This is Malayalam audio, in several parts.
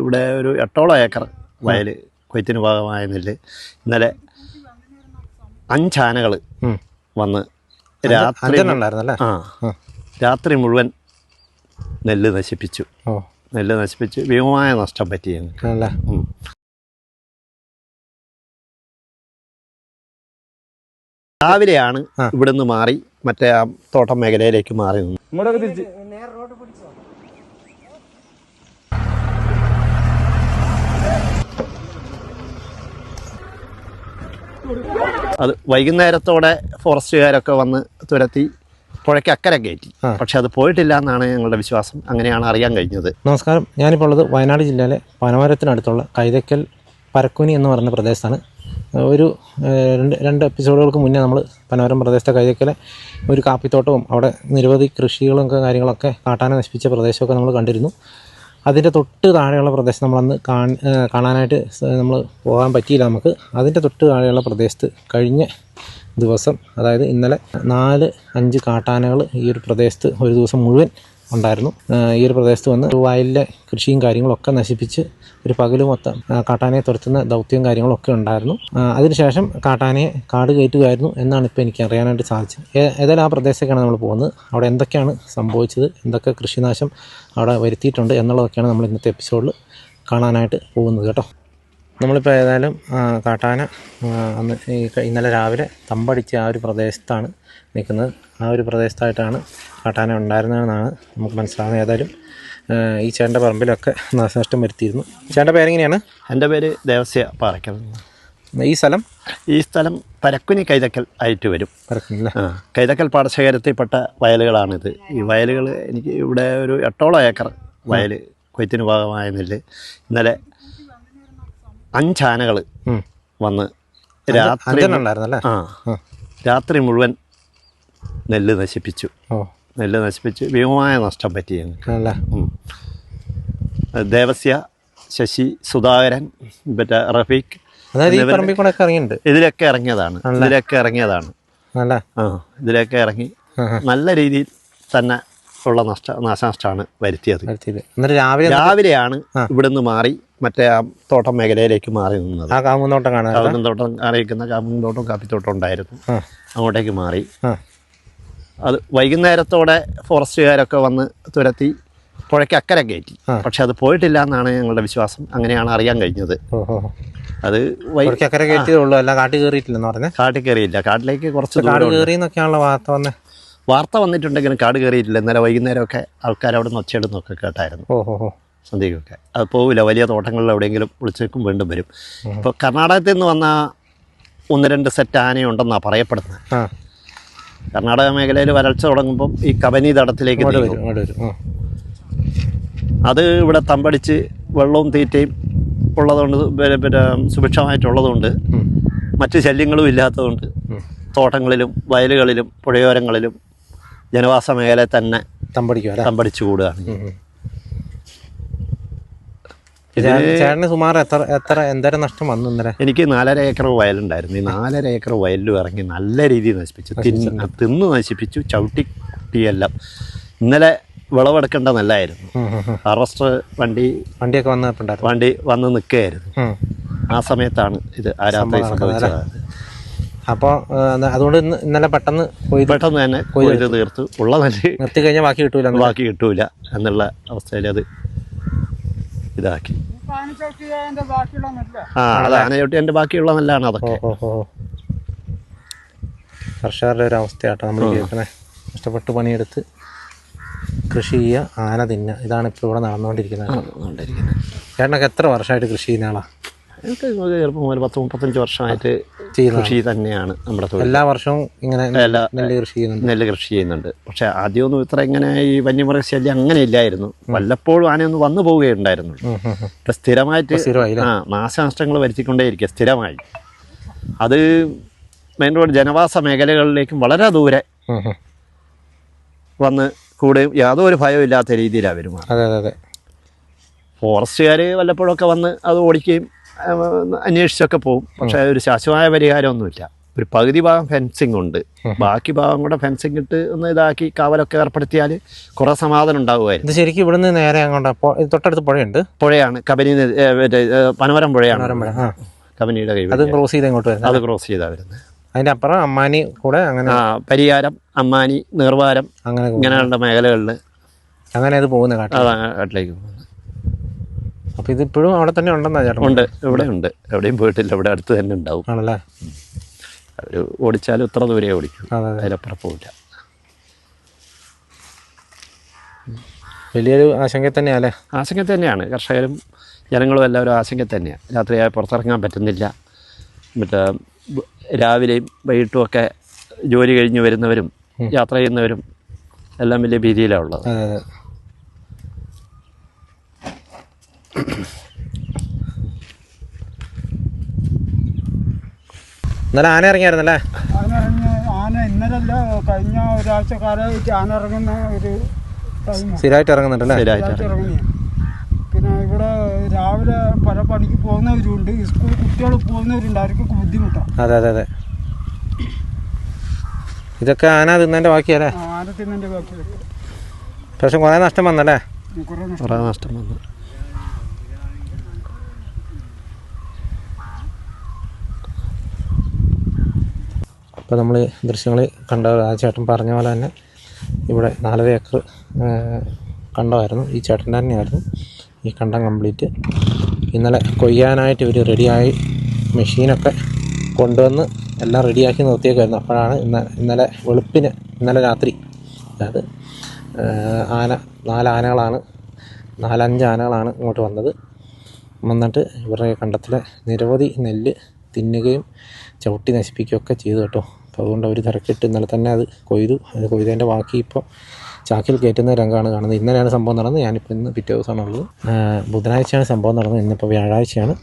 ഇവിടെ ഒരു എട്ടോളം ഏക്കർ വയൽ കൊയ്ത്തിന് ഭാഗമായ നെല്ല്. ഇന്നലെ അഞ്ചാനകൾ വന്ന് രാത്രി ആ. രാത്രി മുഴുവൻ നെല്ല് നശിപ്പിച്ചു. നെല്ല് നശിപ്പിച്ച് ഭീമമായ നഷ്ടം പറ്റി. ഞങ്ങൾക്ക്. രാവിലെയാണ് ആ. ഇവിടുന്ന് മാറി മറ്റേ ആ തോട്ടം മേഖലയിലേക്ക് മാറി നിന്നു അത് വൈകുന്നേരത്തോടെ ഫോറസ്റ്റുകാരൊക്കെ വന്ന് തുരത്തി പുഴയ്ക്ക് അക്കരെ കയറ്റി. പക്ഷെ അത് പോയിട്ടില്ല എന്നാണ് ഞങ്ങളുടെ വിശ്വാസം. അങ്ങനെയാണ് അറിയാൻ കഴിഞ്ഞത്. നമസ്കാരം. ഞാനിപ്പോൾ ഉള്ളത് വയനാട് ജില്ലയിലെ പനമരത്തിനടുത്തുള്ള കൈതക്കൽ പരക്കുനി എന്ന് പറയുന്ന പ്രദേശത്താണ്. ഒരു രണ്ട് രണ്ട് എപ്പിസോഡുകൾക്ക് മുന്നേ നമ്മൾ പനോരം പ്രദേശത്തെ കൈതക്കലെ ഒരു കാപ്പിത്തോട്ടവും അവിടെ നിരവധി കൃഷികളും കാര്യങ്ങളൊക്കെ കാട്ടാന നശിപ്പിച്ച പ്രദേശമൊക്കെ നമ്മൾ കണ്ടിരുന്നു. അതിന്റെ തൊട്ട് താഴെയുള്ള പ്രദേശം നമ്മളന്ന് കാണ കാണാനായിട്ട് നമ്മൾ പോകാൻ പറ്റിയില്ല നമുക്ക്. അതിന്റെ തൊട്ട് താഴെയുള്ള പ്രദേശത്ത് കഴിഞ്ഞ ദിവസം അതായത് ഇന്നലെ നാല് അഞ്ച് കാട്ടാനകൾ ഈ ഒരു പ്രദേശത്ത് ഒരു ദിവസം മുഴുവൻ ഉണ്ടായിരുന്നു. ഈ ഒരു പ്രദേശത്ത് വന്ന് വയലിലെ കൃഷിയും കാര്യങ്ങളൊക്കെ നശിപ്പിച്ച് ഒരു പകൽ മൊത്തം കാട്ടാനയെ തുരത്തുന്ന ദൗത്യവും കാര്യങ്ങളൊക്കെ ഉണ്ടായിരുന്നു. അതിനുശേഷം കാട്ടാനയെ കാട് കയറ്റുകയായിരുന്നു എന്നാണ് ഇപ്പോൾ എനിക്ക് അറിയാനായിട്ട് സാധിച്ചത്. ഏതായാലും ആ പ്രദേശത്തേക്കാണ് നമ്മൾ പോകുന്നത്. അവിടെ എന്തൊക്കെയാണ് സംഭവിച്ചത് എന്തൊക്കെ കൃഷിനാശം അവിടെ വരുത്തിയിട്ടുണ്ട് എന്നുള്ളതൊക്കെയാണ് നമ്മൾ ഇന്നത്തെ എപ്പിസോഡിൽ കാണാനായിട്ട് പോകുന്നത് കേട്ടോ. നമ്മളിപ്പോൾ ഏതായാലും കാട്ടാന അന്ന് ഇന്നലെ രാവിലെ തമ്പടിച്ച് ആ ഒരു പ്രദേശത്താണ് നിൽക്കുന്നത്. ആ ഒരു പ്രദേശത്തായിട്ടാണ് കാട്ടാന ഉണ്ടായിരുന്നതെന്നാണ് നമുക്ക് മനസ്സിലാകുന്നത് ഏതായാലും ഈ ചേട്ടന്റെ പറമ്പിലൊക്കെ നാശനഷ്ടം വരുത്തിയിരുന്നു. ചേട്ടന്റെ പേരെങ്ങനെയാണ്? എന്റെ പേര് ദേവസ്യ പാറയ്ക്കൽ ഈ സ്ഥലം? ഈ സ്ഥലം പരക്കുനി കൈതക്കൽ ആയിട്ട് വരും. കൈതക്കൽ പാടശേഖരത്തിൽപ്പെട്ട വയലുകളാണിത്. ഈ വയലുകൾ എനിക്ക് ഇവിടെ ഒരു എട്ടോളം ഏക്കർ വയൽ കൊയ്ത്തിന് ഭാഗമായ നെല്ല്. ഇന്നലെ അഞ്ചാനകൾ വന്ന് രാത്രി ആ. രാത്രി മുഴുവൻ നെല്ല് നശിപ്പിച്ചു. നെല്ല് നശിപ്പിച്ച് ഭീമമായ നഷ്ടം പറ്റി ഞങ്ങൾക്ക് അല്ലേ ഉം. ദേവസ്യ ശശി സുധാകരൻ മറ്റേ റഫീഖ് ഇതിലൊക്കെ ഇറങ്ങിയതാണ്. ഇതിലൊക്കെ ഇറങ്ങിയതാണ്. ആ ഇതിലൊക്കെ ഇറങ്ങി. നല്ല രീതിയിൽ തന്നെ ഉള്ള നഷ്ട നാശനഷ്ടമാണ് വരുത്തിയത്. രാവിലെ രാവിലെയാണ്. ഇവിടുന്ന് മാറി മറ്റേ ആ തോട്ടം മേഖലയിലേക്ക് മാറി നിന്നത്. കാമുന്തോട്ടം കാമുന്നോട്ടം കാണാൻ കാവുങ്ങൻ തോട്ടം അറിയിക്കുന്ന കാമുന്തോട്ടം തോട്ടം കാപ്പിത്തോട്ടം ഉണ്ടായിരുന്നു. അങ്ങോട്ടേക്ക് മാറി. അത് വൈകുന്നേരത്തോടെ ഫോറസ്റ്റുകാരൊക്കെ വന്ന് തുരത്തി പുഴയ്ക്ക് അക്കരെ കയറ്റി. പക്ഷെ അത് പോയിട്ടില്ല എന്നാണ് ഞങ്ങളുടെ വിശ്വാസം. അങ്ങനെയാണ് അറിയാൻ കഴിഞ്ഞത്. അത് അക്കരെ കയറ്റിയതുള്ളൂ അല്ല കാട്ടിൽ കയറിയിട്ടില്ലെന്ന് പറഞ്ഞേ? കാട്ടിൽ കയറിയില്ല. കാട്ടിലേക്ക് കുറച്ച് കാട് ദൂരം കയറി എന്നൊക്കെയാണല്ലോ വാർത്ത വന്നേ? വാർത്ത വന്നിട്ടുണ്ടെങ്കിലും കാട് കയറിയിട്ടില്ല. ഇന്നലെ വൈകുന്നേരമൊക്കെ ആൾക്കാർ അവിടെ നിന്ന് ഒച്ചയിടുന്നൊക്കെ കേട്ടായിരുന്നു. ഓ ഓ ഓ. സന്ധ്യയ്ക്കൊക്കെ അത് പോവില്ല. വലിയ തോട്ടങ്ങളിൽ എവിടെയെങ്കിലും വിളിച്ചേക്കും വീണ്ടും വരും. ഇപ്പോൾ കർണാടകത്തിൽ നിന്ന് വന്ന ഒന്ന് രണ്ട് സെറ്റ് ആനയുണ്ടെന്നാണ് പറയപ്പെടുന്നത്. കർണാടക മേഖലയിൽ വരൾച്ച തുടങ്ങുമ്പം ഈ കബനി തടത്തിലേക്ക് അത് ഇവിടെ തമ്പടിച്ച് വെള്ളവും തീറ്റയും ഉള്ളതുകൊണ്ട് പിന്നെ സുഭിക്ഷമായിട്ടുള്ളതുകൊണ്ട് മറ്റ് ശല്യങ്ങളും ഇല്ലാത്തതുകൊണ്ട്. തോട്ടങ്ങളിലും വയലുകളിലും പുഴയോരങ്ങളിലും ജനവാസ മേഖല തന്നെ തമ്പടിക്കുക തമ്പടിച്ചു കൂടുകയാണ്. ചേട്ടന് സുമാർ എത്ര എത്ര എന്തരം നഷ്ടം വന്നു ഇന്നലെ? എനിക്ക് നാലര ഏക്കർ വയലുണ്ടായിരുന്നു. ഈ നാലര ഏക്കർ വയലിലും ഇറങ്ങി നല്ല രീതിയിൽ നശിപ്പിച്ചു. തിന്നു തിന്ന് നശിപ്പിച്ചു ചവിട്ടി കുട്ടിയെല്ലാം ഇന്നലെ വിളവെടുക്കേണ്ട നല്ലായിരുന്നു. ഹാർവസ്റ്റർ വണ്ടി വണ്ടിയൊക്കെ വന്നിട്ടുണ്ടായിരുന്നു വണ്ടി വന്ന് നിൽക്കുകയായിരുന്നു. ആ സമയത്താണ് ഇത് ആരാധന സംഭവിച്ചത്. അപ്പോൾ അതുകൊണ്ട് ഇന്നലെ പെട്ടെന്ന് പെട്ടെന്ന് തന്നെ കൊയ്ത് തീർത്തു. ഉള്ള നെല്ല് നിർത്തി കഴിഞ്ഞാൽ ബാക്കി കിട്ടൂല ബാക്കി കിട്ടൂല എന്നുള്ള അവസ്ഥയിൽ അത് ഇതാക്കി. ആ അത് ആനചവിട്ടി എന്റെ ബാക്കിയുള്ള നെല്ലാണ് അതൊക്കെ കർഷകരുടെ ഒരു അവസ്ഥയാട്ടോ നമ്മൾ കേൾക്കണേ. കഷ്ടപ്പെട്ട് പണിയെടുത്ത് കൃഷി ചെയ്യുക ആന തിന്നുക. ഇതാണ് ഇപ്പോൾ ഇവിടെ നടന്നുകൊണ്ടിരിക്കുന്നത്. ചേട്ടനൊക്കെ എത്ര വർഷമായിട്ട് കൃഷി ചെയ്യുന്ന ആളാ? എനിക്ക് ചിലപ്പോൾ ഒരു പത്ത് മുപ്പത്തഞ്ച് വർഷമായിട്ട് ചെയ്യുന്ന കൃഷി തന്നെയാണ് നമ്മുടെ തൊഴിൽ. എല്ലാ വർഷവും ഇങ്ങനെ എല്ലാ നെല്ല് കൃഷി ചെയ്യുന്നുണ്ട്. നെല്ല് കൃഷി ചെയ്യുന്നുണ്ട്. പക്ഷെ ആദ്യമൊന്നും ഇത്ര ഇങ്ങനെ ഈ വന്യമൃഗ ശല്യം അങ്ങനെ ഇല്ലായിരുന്നു. വല്ലപ്പോഴും ആനയൊന്ന് വന്നു പോവുകയുണ്ടായിരുന്നുള്ളൂ ഉം. ഇപ്പം സ്ഥിരമായിട്ട് സ്ഥിരമായി ആ നാശനഷ്ടങ്ങൾ വരുത്തിക്കൊണ്ടേയിരിക്കുക സ്ഥിരമായി. അത് മെയിൻ റോഡ് ജനവാസ മേഖലകളിലേക്കും വളരെ ദൂരെ. വന്ന് കൂടുകയും യാതൊരു ഭയവും ഇല്ലാത്ത രീതിയിലാണ് വരുമാനം അതെ അതെ ഫോറസ്റ്റുകാർ വല്ലപ്പോഴൊക്കെ വന്ന് അത് ഓടിക്കുകയും അന്വേഷിച്ചൊക്കെ പോകും. പക്ഷെ ഒരു ശാശ്വതമായ പരിഹാരമൊന്നുമില്ല. ഒരു പകുതി ഭാഗം ഫെൻസിങ് ഉണ്ട്. ബാക്കി ഭാഗം കൂടെ ഫെൻസിങ് ഇട്ട് ഒന്ന് ഇതാക്കി കാവലൊക്കെ ഏർപ്പെടുത്തിയാൽ കുറെ സമാധാനം ഉണ്ടാവുമായിരുന്നു. ശരിക്കും ഇവിടുന്ന് നേരെ അങ്ങോട്ട്? തൊട്ടടുത്ത് പുഴയുണ്ട്? പുഴയാണ്. കബനി പനമരം പുഴയാണ്. കബനിയുടെ കൈ അത് ക്രോസ് ചെയ്ത് ഇങ്ങോട്ട് വരുന്നത് അത് ക്രോസ് ചെയ്താ വരുന്നത്. അതിന്റെ അപ്പുറം അമ്മാനി കൂടെ അങ്ങനെ ആ പരിയാരം അമ്മാനി നീർവാരം അങ്ങനെ. ഇങ്ങനെയുള്ള മേഖലകളിൽ അങ്ങനെ അത് പോകുന്ന കാട്ടിലേക്ക് പോകുന്നത്. അപ്പൊ ഇത് ഇപ്പോഴും അവിടെ തന്നെ ഉണ്ടെന്നാ ചേട്ടൻ ഉണ്ട് ഇവിടെ ഉണ്ട്. എവിടെയും പോയിട്ടില്ല ഇവിടെ അടുത്ത് തന്നെ ഉണ്ടാവും. ആണല്ലേ? അവർ ഓടിച്ചാലും ഇത്ര ദൂരെ ഓടിക്കും. അതെ അതെ. അതിലപ്പുറം പോവില്ല. വലിയൊരു ആശങ്ക തന്നെയല്ലേ? ആശങ്ക തന്നെയാണ്. കർഷകരും ജനങ്ങളും എല്ലാവരും ആശങ്ക തന്നെയാണ് രാത്രിയായി പുറത്തിറങ്ങാൻ പറ്റുന്നില്ല. മറ്റേ രാവിലെയും വൈകിട്ടും ഒക്കെ ജോലി കഴിഞ്ഞ് വരുന്നവരും യാത്ര ചെയ്യുന്നവരും എല്ലാം വലിയ ഭീതിയിലാണ് ഉള്ളത്. ഇന്നലെ ആന ഇറങ്ങിയായിരുന്നല്ലേ? ആന ഇന്നലല്ല കഴിഞ്ഞ ഒരാഴ്ച കാലമായിട്ട് ആന ഇറങ്ങുന്ന ഒരു സ്ഥിരമായിട്ട് ഇറങ്ങുന്നുണ്ടല്ലേ സ്ഥിരമായിട്ട് ഇറങ്ങി പിന്നെ ഇവിടെ രാവിലെ പല പണിക്ക് പോകുന്നവരുണ്ട്. സ്കൂൾ കുട്ടികൾ പോകുന്നവരുണ്ട്. അവർക്കൊക്കെ ബുദ്ധിമുട്ടാണ് അതെ അതെ അതെ. ഇതൊക്കെ ആന തിന്നതിന്റെ ബാക്കിയല്ലേ? ആന തിന്നതിന്റെ ബാക്കിയല്ലേ പക്ഷെ കുറേ നഷ്ടം വന്നല്ലേ? കുറേ നഷ്ടം വന്നു. അപ്പോൾ നമ്മൾ ദൃശ്യങ്ങൾ കണ്ട ആ ചേട്ടൻ പറഞ്ഞ പോലെ തന്നെ ഇവിടെ നാലര ഏക്കർ കണ്ടമായിരുന്നു ഈ ചേട്ടൻ തന്നെയായിരുന്നു ഈ കണ്ടം കംപ്ലീറ്റ്. ഇന്നലെ കൊയ്യാനായിട്ട് ഇവർ റെഡിയായി മെഷീനൊക്കെ കൊണ്ടുവന്ന് എല്ലാം റെഡിയാക്കി നിർത്തിയേക്കായിരുന്നു. അപ്പോഴാണ് ഇന്ന ഇന്നലെ വെളുപ്പിന് ഇന്നലെ രാത്രി അതായത് ആന നാലാനകളാണ് നാലഞ്ച് ആനകളാണ് ഇങ്ങോട്ട് വന്നത്. വന്നിട്ട് ഇവരുടെ കണ്ടത്തിലെ നിരവധി നെല്ല് തിന്നുകയും ചവിട്ടി നശിപ്പിക്കുകയൊക്കെ ചെയ്തു കേട്ടോ. അപ്പോൾ അതുകൊണ്ട് അവർ തിരക്കിട്ട് ഇന്നലെ തന്നെ അത് കൊയ്തു. അത് കൊയ്തതിന്റെ ബാക്കി ഇപ്പോൾ ചാക്കിൽ കയറ്റുന്ന രംഗമാണ് കാണുന്നത്. ഇന്നലെയാണ് സംഭവം നടന്നത്. ഞാനിപ്പോൾ ഇന്ന് പിറ്റേ ദിവസമാണുള്ളത് ബുധനാഴ്ചയാണ് സംഭവം നടന്നത്. ഇന്നിപ്പോൾ വ്യാഴാഴ്ചയാണ്.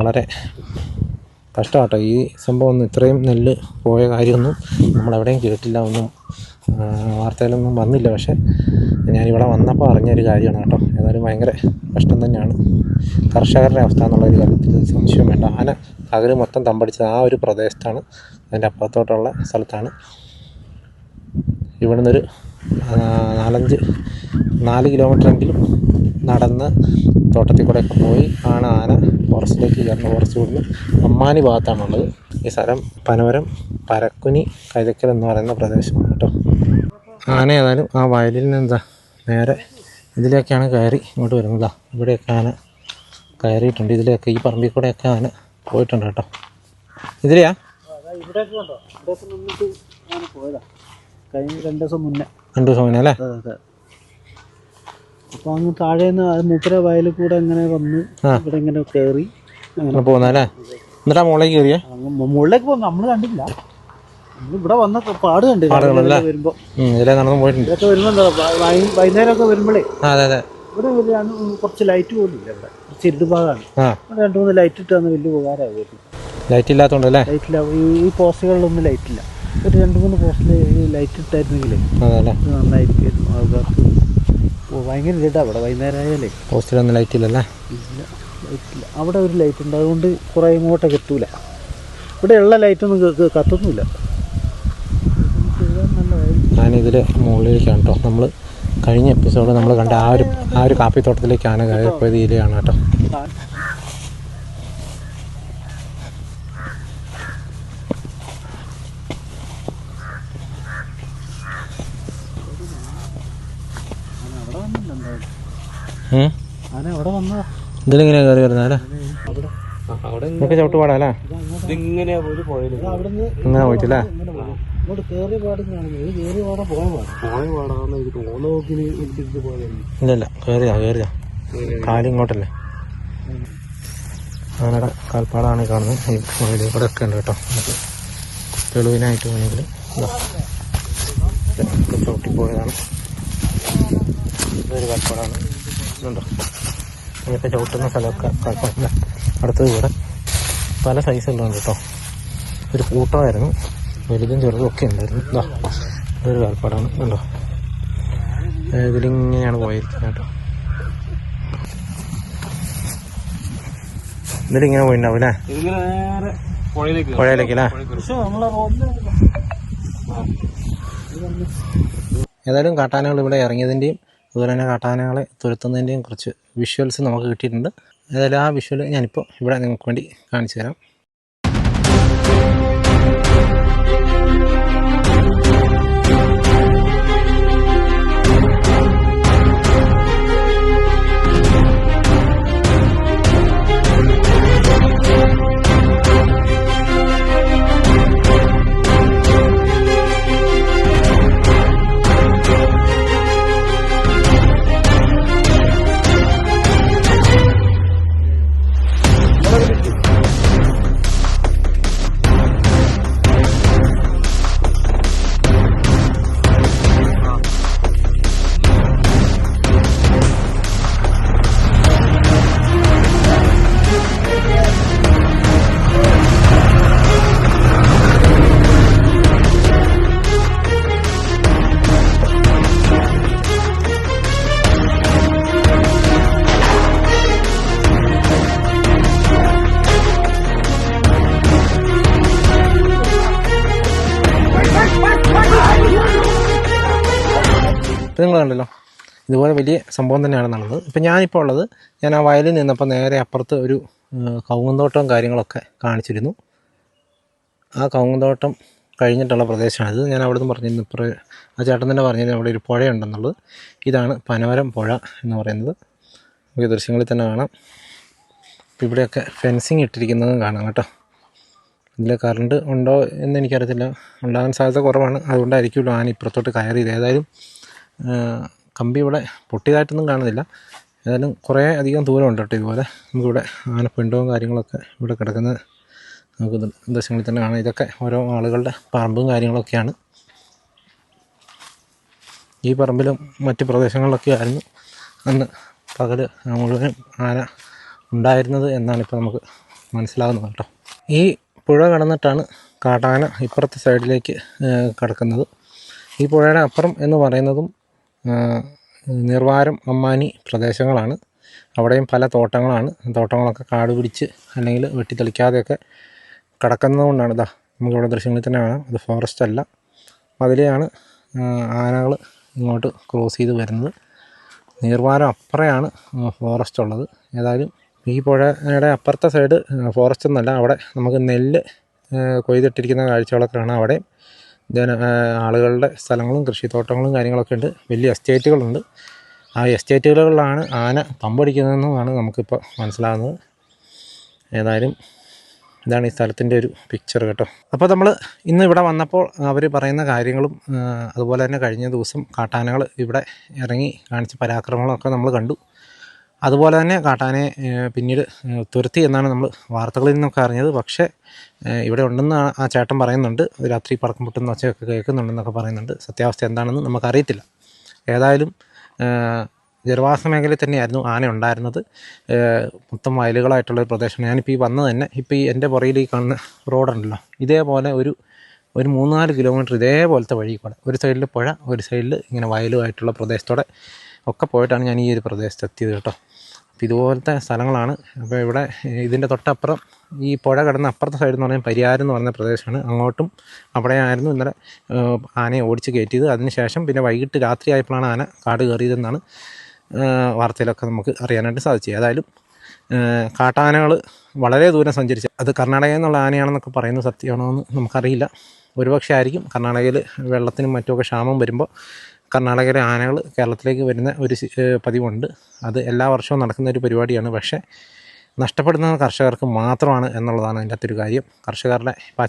വളരെ കഷ്ടമാട്ടോ. ഈ സംഭവം ഒന്നും ഇത്രയും നെല്ല് പോയ കാര്യമൊന്നും നമ്മളെവിടെയും കേട്ടില്ല. ഒന്നും വാർത്തയിലൊന്നും വന്നില്ല പക്ഷേ ഞാനിവിടെ വന്നപ്പോൾ അറിഞ്ഞൊരു കാര്യമാണ് കേട്ടോ. ഏതായാലും ഭയങ്കര കഷ്ടം തന്നെയാണ്. കർഷകരുടെ അവസ്ഥ എന്നുള്ള ഒരു കാര്യത്തിൽ സംശയം വേണ്ട. ആന അകൽ മൊത്തം തമ്പടിച്ചത് ആ ഒരു പ്രദേശത്താണ് അതിന്റെ അപ്പുറത്തോട്ടുള്ള സ്ഥലത്താണ്. ഇവിടെ നിന്നൊരു നാലഞ്ച് നാല് കിലോമീറ്ററെങ്കിലും നടന്ന് തോട്ടത്തിൽ കൂടെയൊക്കെ പോയി ആണ് ആന ഫോറസ്റ്റിലേക്ക് കയറുന്ന ഫോറസ്റ്റ് കൂടുന്ന അമ്മാനി ഭാഗത്താണുള്ളത്. ഈ സ്ഥലം പനോരം പരക്കുനി കൈതക്കൽ എന്ന് പറയുന്ന പ്രദേശമാണ് കേട്ടോ. ആന ഏതായാലും ആ വയലിൽ നിന്ന് എന്താ നേരെ ഇതിലേക്കാണ് കയറി ഇങ്ങോട്ട് വരുന്നതാ. ഇവിടെയൊക്കെ ആന കയറിയിട്ടുണ്ട്. ഇതിലേക്ക് ഈ പറമ്പിൽ കൂടെയൊക്കെ ആന പോയിട്ടുണ്ട് കേട്ടോ. ഇതിലെയാ? കഴിഞ്ഞ രണ്ട് ദിവസം മുന്നേ. രണ്ടു ദിവസം മുന്നേ അല്ലേ? അപ്പോൾ അങ്ങ് താഴേന്ന് മൂപ്പര വയലിൽ കൂടെ അങ്ങനെ വന്ന് ഇവിടെ ഇങ്ങനെ കയറി അങ്ങനെ പോകുന്നല്ലേ എന്നിട്ട് മുകളിലേക്ക് കയറിയേ മുകളിലേക്ക് പോകും നമ്മൾ കണ്ടില്ല ഇവിടെ വന്ന പാട്? ഇവിടെ വരുമ്പോ. ഉം, നടന്നു പോയിട്ടുണ്ട്. ഇതൊക്കെ വരുമ്പോ വൈകുന്നേരം ഒക്കെ വരുമ്പോഴേ അതെ അതെ. ഇവിടെ വലിയ കുറച്ച് ലൈറ്റ് പോലും ഇല്ല ഇവിടെ കുറച്ച് ഇരുട്ട് ഭാഗമാണ് രണ്ടു മൂന്ന് ലൈറ്റ് ഇട്ടാന്ന് വലിയ ഉപകാരമായിരുന്നു ലൈറ്റ് ഇല്ലാത്തോണ്ട് അല്ലേ? ലൈറ്റില്ല ഈ ഈ പോസ്റ്റുകളിലൊന്നും ലൈറ്റില്ല ഒരു രണ്ട് മൂന്ന് പോസ്റ്റിൽ ലൈറ്റ് ഇട്ടായിരുന്നെങ്കിലേ നന്നായിരിക്കുമായിരുന്നു. ആൾക്കാർക്ക് ഭയങ്കര ഇരുട്ടാ ഇവിടെ വൈകുന്നേരം ആയാലേ. പോസ്റ്റിലൊന്നും ലൈറ്റ് ഇല്ലല്ലേ? ഇല്ല. ലൈറ്റില്ല അവിടെ ഒരു ലൈറ്റ് ഉണ്ട്. അതുകൊണ്ട് കുറേ ഇങ്ങോട്ടൊക്കെ എത്തൂല. ഇവിടെ ഉള്ള ലൈറ്റൊന്നും കത്തൊന്നുമില്ല. ഞാനിതിൽ മുകളിലേക്കാണ് കേട്ടോ. നമ്മൾ കഴിഞ്ഞ എപ്പിസോഡ് നമ്മൾ കണ്ട ആ ഒരു ആ ഒരു കാപ്പിത്തോട്ടത്തിലേക്കാണ് കയറിപ്പോയത് ഇതിലെയാണ് കേട്ടോ. ആന അവിടെ വന്നതാ? ഇതിലെങ്ങനെയാണ് കയറി വരുന്നല്ലേ അല്ലേ? അവിടെ അവിടെ ഇതൊക്കെ ചവിട്ടുപാടാ അല്ലേ? ഇതിങ്ങനെ ഒരു പോയത് അവിടെ നിന്ന് ഇങ്ങനെ പോയിട്ടില്ലേ? ഇങ്ങനെ പോയി. ഇങ്ങോട്ട് കയറിയ പാടും കാണുന്നത് ഇത് കയറിയ പാടാ പോയ പാടാ പോയ പാടാന്ന് എനിക്ക് തോന്നുന്നു എനിക്ക് പോയതായിരുന്നു ഇല്ല. ഇല്ല കയറിയാ കയറിയാ കാലിങ്ങോട്ടല്ലേ ആനയുടെ കാൽപ്പാടാണ് ഈ കാണുന്നത്. ഈ മുകളിൽ കൂടെ ഒക്കെ ഉണ്ട് കേട്ടോ. നമുക്ക് തെളിവിനായിട്ട് വേണമെങ്കിൽ ചവിട്ടിപ്പോയതാണ് ഇതൊരു കാൽപ്പാടാണ്. ഇതുണ്ടോ? ഇങ്ങനത്തെ ചവിട്ടുന്ന സ്ഥലമൊക്കെ കുഴപ്പമില്ല. അടുത്തത് ഇവിടെ പല സൈസുകളുണ്ട് കേട്ടോ ഒരു കൂട്ടമായിരുന്നു. വലുതും ചെറുതും ഒക്കെ ഉണ്ടായിരുന്നു. ഇതാ ഇതൊരു കാൽപ്പാടാണ് കണ്ടോ? ഇതിലിങ്ങനെയാണ് പോയിരിക്കുന്നത് കേട്ടോ. ഇതിലിങ്ങനെ പോയിട്ടുണ്ടാവും അല്ലേ പുഴയിലേക്ക് ഏതായാലും കാട്ടാനകൾ ഇവിടെ ഇറങ്ങിയതിന്റെയും അതുപോലെ തന്നെ കാട്ടാനകളെ തുരത്തുന്നതിന്റെയും കുറച്ച് വിഷ്വൽസ് നമുക്ക് കിട്ടിയിട്ടുണ്ട്. ഏതായാലും ആ വിഷ്വൽ ഞാനിപ്പോൾ ഇവിടെ നിങ്ങൾക്ക് വേണ്ടി കാണിച്ചു തരാം ഇതുപോലെ വലിയ സംഭവം തന്നെയാണ് നടന്നത് ഇപ്പം ഞാനിപ്പോൾ ഉള്ളത് ഞാൻ ആ വയലിൽ നിന്നപ്പോൾ നേരെ അപ്പുറത്ത് ഒരു കൗങ്ങന്തോട്ടവും കാര്യങ്ങളൊക്കെ കാണിച്ചിരുന്നു. ആ കൗങ്ങന്തോട്ടം കഴിഞ്ഞിട്ടുള്ള പ്രദേശമാണിത് ഞാൻ അവിടെ നിന്ന് പറഞ്ഞിരുന്നു ഇപ്പോൾ ആ ചേട്ടൻ തന്നെ പറഞ്ഞിരുന്നു അവിടെ ഒരു പുഴയുണ്ടെന്നുള്ളത്. ഇതാണ് പനവരം പുഴ എന്ന് പറയുന്നത്. നമുക്ക് ദൃശ്യങ്ങളിൽ തന്നെ കാണാം. ഇപ്പം ഇവിടെയൊക്കെ ഫെൻസിങ് ഇട്ടിരിക്കുന്നതും കാണാം കേട്ടോ. ഇതിൽ കറണ്ട് ഉണ്ടോ എന്ന് എനിക്കറിയത്തില്ല. ഉണ്ടാകാൻ സാധ്യത കുറവാണ്. അതുകൊണ്ടായിരിക്കുമല്ലോ ആന ഇപ്പുറത്തോട്ട് കയറിയത്. ഏതായാലും കമ്പി ഇവിടെ പൊട്ടിയതായിട്ടൊന്നും കാണുന്നില്ല. ഏതായാലും കുറേ അധികം ദൂരം ഉണ്ട് കേട്ടോ ഇതുപോലെ. നമുക്കിവിടെ ആന പിണ്ടവും കാര്യങ്ങളൊക്കെ ഇവിടെ കിടക്കുന്നത് നമുക്ക് ദൃശ്യങ്ങളിൽ തന്നെ കാണാം. ഇതൊക്കെ ഓരോ ആളുകളുടെ പറമ്പും കാര്യങ്ങളൊക്കെയാണ്. ഈ പറമ്പിലും മറ്റ് പ്രദേശങ്ങളിലൊക്കെ ആയിരുന്നു അന്ന് പകൽ മുഴുവനും ആന ഉണ്ടായിരുന്നത് എന്നാണ് ഇപ്പോൾ നമുക്ക് മനസ്സിലാകുന്നത് കേട്ടോ. ഈ പുഴ കടന്നിട്ടാണ് കാട്ടാന ഇപ്പുറത്തെ സൈഡിലേക്ക് കിടക്കുന്നത്. ഈ പുഴയുടെ അപ്പുറം എന്ന് പറയുന്നതും നിർവാരം അമ്മാനി പ്രദേശങ്ങളാണ്. അവിടെയും പല തോട്ടങ്ങളാണ്. തോട്ടങ്ങളൊക്കെ കാട് പിടിച്ച് അല്ലെങ്കിൽ വെട്ടിത്തെളിക്കാതെയൊക്കെ കിടക്കുന്നതുകൊണ്ടാണ്. ഇതാ നമുക്കിവിടെ ദൃശ്യങ്ങളിൽ തന്നെ കാണാം. അത് ഫോറസ്റ്റ് അല്ല. അതിലെയാണ് ആനകൾ ഇങ്ങോട്ട് ക്രോസ് ചെയ്ത് വരുന്നത്. നീർവാരം അപ്പുറയാണ് ഫോറസ്റ്റ് ഉള്ളത്. ഏതായാലും ഈ പുഴയുടെ അപ്പുറത്തെ സൈഡ് ഫോറസ്റ്റ് ഒന്നല്ല അവിടെ നമുക്ക് നെല്ല് കൊയ്തിട്ടിരിക്കുന്ന കാഴ്ചകളൊക്കെ കാണാം. അവിടെ ജന ആളുകളുടെ സ്ഥലങ്ങളും കൃഷിത്തോട്ടങ്ങളും കാര്യങ്ങളൊക്കെ ഉണ്ട്. വലിയ എസ്റ്റേറ്റുകളുണ്ട്. ആ എസ്റ്റേറ്റുകളിലാണ് ആന പമ്പടിക്കുന്നതെന്നുമാണ് നമുക്കിപ്പോൾ മനസ്സിലാകുന്നത് ഏതായാലും ഇതാണ് ഈ സ്ഥലത്തിന്റെ ഒരു പിക്ചർ കേട്ടോ. അപ്പോൾ നമ്മൾ ഇന്ന് ഇവിടെ വന്നപ്പോൾ അവർ പറയുന്ന കാര്യങ്ങളും അതുപോലെ തന്നെ കഴിഞ്ഞ ദിവസം കാട്ടാനകൾ ഇവിടെ ഇറങ്ങി കാണിച്ച പരാക്രമങ്ങളൊക്കെ നമ്മൾ കണ്ടു. അതുപോലെ തന്നെ കാട്ടാനെ പിന്നീട് തുരത്തി എന്നാണ് നമ്മൾ വാർത്തകളിൽ നിന്നൊക്കെ അറിഞ്ഞത്. പക്ഷേ ഇവിടെ ഉണ്ടെന്ന് ആ- ചേട്ടൻ പറയുന്നുണ്ട്. രാത്രി പടക്കം പൊട്ടുന്ന ഒച്ചയൊക്കെ കേൾക്കുന്നുണ്ടെന്നൊക്കെ പറയുന്നുണ്ട്. സത്യാവസ്ഥ എന്താണെന്ന് നമുക്കറിയത്തില്ല. ഏതായാലും ജലവാസ മേഖലയിൽ തന്നെയായിരുന്നു ആന ഉണ്ടായിരുന്നത്. മൊത്തം വയലുകളായിട്ടുള്ള ഒരു പ്രദേശമാണ് ഞാനിപ്പോൾ ഈ വന്നത് തന്നെ ഇപ്പോൾ ഈ എന്റെ പുറയിൽ ഈ കാണുന്ന റോഡുണ്ടല്ലോ. ഇതേപോലെ ഒരു ഒരു മൂന്നാൽ കിലോമീറ്റർ ഇതേപോലത്തെ വഴി കൂടെ. ഒരു സൈഡിൽ പുഴ ഒരു സൈഡിൽ ഇങ്ങനെ വയലുമായിട്ടുള്ള പ്രദേശത്തോടെ ഒക്കെ പോയിട്ടാണ് ഞാൻ ഈ ഒരു പ്രദേശത്ത് എത്തിയത് കേട്ടോ. അപ്പോൾ ഇതുപോലത്തെ സ്ഥലങ്ങളാണ്. അപ്പോൾ ഇവിടെ ഇതിന്റെ തൊട്ടപ്പുറം ഈ പുഴ കിടന്ന അപ്പുറത്തെ സൈഡ് എന്ന് പറഞ്ഞാൽ പരിയാരം എന്ന് പറയുന്ന പ്രദേശമാണ്. അങ്ങോട്ടും അവിടെയായിരുന്നു ഇന്നലെ ആനയെ ഓടിച്ച് കയറ്റിയത്. അതിനുശേഷം പിന്നെ വൈകിട്ട് രാത്രി ആയപ്പോഴാണ് ആന കാട് കയറിയതെന്നാണ് വാർത്തയിലൊക്കെ നമുക്ക് അറിയാനായിട്ട് സാധിച്ചത്. ഏതായാലും കാട്ടാനകൾ വളരെ ദൂരം സഞ്ചരിച്ച അത് കർണാടകയിൽ നിന്നുള്ള ആനയാണെന്നൊക്കെ പറയുന്നത് സത്യമാണോ എന്ന് നമുക്കറിയില്ല. ഒരുപക്ഷെ ആയിരിക്കും കർണാടകയിൽ വെള്ളത്തിനും മറ്റുമൊക്കെ ക്ഷാമം വരുമ്പോൾ കർണാടകയിലെ ആനകൾ കേരളത്തിലേക്ക് വരുന്ന ഒരു പതിവുണ്ട്. അത് എല്ലാ വർഷവും നടക്കുന്ന ഒരു പരിപാടിയാണ്. പക്ഷേ നഷ്ടപ്പെടുന്നത് കർഷകർക്ക് മാത്രമാണ് എന്നുള്ളതാണ് അതിന്റെ അകത്തൊരു കാര്യം. കർഷകരുടെ ആ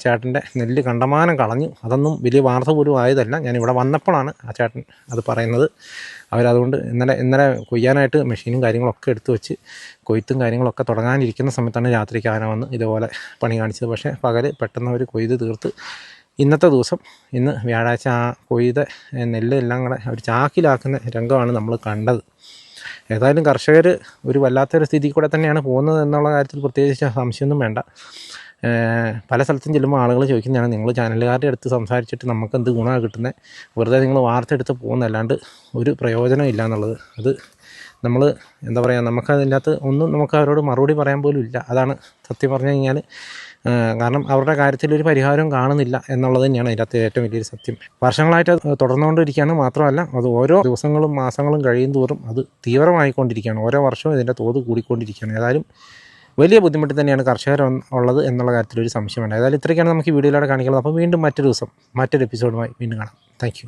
നെല്ല് കണ്ടമാനം കളഞ്ഞു. അതൊന്നും വലിയ വാർത്ത പോലും ആയതല്ല. ഞാൻ ഇവിടെ വന്നപ്പോഴാണ് ആ ചേട്ടൻ അത് പറയുന്നത്. അവരതുകൊണ്ട് ഇന്നലെ ഇന്നലെ കൊയ്യാനായിട്ട് മെഷീനും കാര്യങ്ങളൊക്കെ എടുത്തു വെച്ച് കൊയ്ത്തും കാര്യങ്ങളൊക്കെ തുടങ്ങാനിരിക്കുന്ന സമയത്താണ് രാത്രിക്ക് ആന വന്ന് ഇതുപോലെ പണി കാണിച്ചത്. പക്ഷേ പകൽ പെട്ടെന്ന് അവർ കൊയ്ത് തീർത്ത് ഇന്നത്തെ ദിവസം ഇന്ന് വ്യാഴാഴ്ച ആ കൊയ്ത നെല്ല് എല്ലാം കൂടെ അവർ ചാക്കിലാക്കുന്ന രംഗമാണ് നമ്മൾ കണ്ടത്. ഏതായാലും കർഷകർ ഒരു വല്ലാത്തൊരു സ്ഥിതി കൂടെ തന്നെയാണ് പോകുന്നത് എന്നുള്ള കാര്യത്തിൽ പ്രത്യേകിച്ച് സംശയമൊന്നും വേണ്ട. പല സ്ഥലത്തും ചെല്ലുമ്പോൾ ആളുകൾ ചോദിക്കുന്നതാണ് നിങ്ങൾ ചാനലുകാരുടെ അടുത്ത് സംസാരിച്ചിട്ട് നമുക്ക് എന്ത് ഗുണമാണ് കിട്ടുന്നത് വെറുതെ നിങ്ങൾ വാർത്ത എടുത്ത് പോകുന്നല്ലാണ്ട് ഒരു പ്രയോജനം ഇല്ല എന്നുള്ളത്. അത് നമ്മൾ എന്താ പറയുക നമുക്കതിന്റെ അകത്ത് ഒന്നും നമുക്ക് അവരോട് മറുപടി പറയാൻ പോലും ഇല്ല. അതാണ് സത്യം പറഞ്ഞു കഴിഞ്ഞാൽ കാരണം അവരുടെ കാര്യത്തിൽ ഒരു പരിഹാരവും കാണുന്നില്ല എന്നുള്ളത് തന്നെയാണ് അതിന്റെ അകത്ത് ഏറ്റവും വലിയൊരു സത്യം. വർഷങ്ങളായിട്ട് തുടർന്നുകൊണ്ടിരിക്കുകയാണ് മാത്രമല്ല അത് ഓരോ ദിവസങ്ങളും മാസങ്ങളും കഴിയും തോറും അത് തീവ്രമായിക്കൊണ്ടിരിക്കുകയാണ്. ഓരോ വർഷവും ഇതിന്റെ തോത് കൂടിക്കൊണ്ടിരിക്കുകയാണ്. ഏതായാലും വലിയ ബുദ്ധിമുട്ട് തന്നെയാണ് കർഷകർ ഉള്ളത് എന്നുള്ള കാര്യത്തിൽ ഒരു സംശയമുണ്ട്. ഏതായാലും ഇത്രയൊക്കെയാണ് നമുക്ക് വീഡിയോയിലൂടെ കാണിക്കുന്നത് അപ്പോൾ വീണ്ടും മറ്റൊരു ദിവസം മറ്റൊരു എപ്പിസോഡുമായി വീണ്ടും കാണാം. താങ്ക്